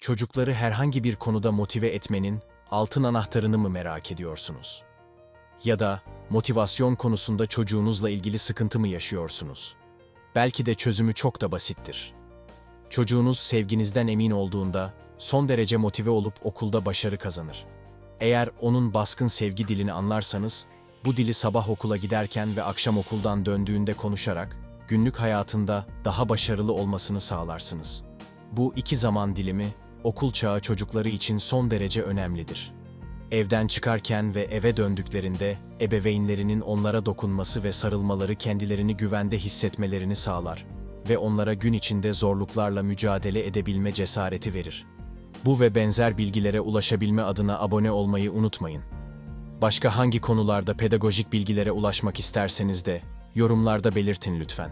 Çocukları herhangi bir konuda motive etmenin altın anahtarını mı merak ediyorsunuz? Ya da motivasyon konusunda çocuğunuzla ilgili sıkıntı mı yaşıyorsunuz? Belki de çözümü çok da basittir. Çocuğunuz sevginizden emin olduğunda son derece motive olup okulda başarı kazanır. Eğer onun baskın sevgi dilini anlarsanız, bu dili sabah okula giderken ve akşam okuldan döndüğünde konuşarak günlük hayatında daha başarılı olmasını sağlarsınız. Bu iki zaman dilimi okul çağı çocukları için son derece önemlidir. Evden çıkarken ve eve döndüklerinde ebeveynlerinin onlara dokunması ve sarılmaları kendilerini güvende hissetmelerini sağlar ve onlara gün içinde zorluklarla mücadele edebilme cesareti verir. Bu ve benzer bilgilere ulaşabilme adına abone olmayı unutmayın. Başka hangi konularda pedagojik bilgilere ulaşmak isterseniz de yorumlarda belirtin lütfen.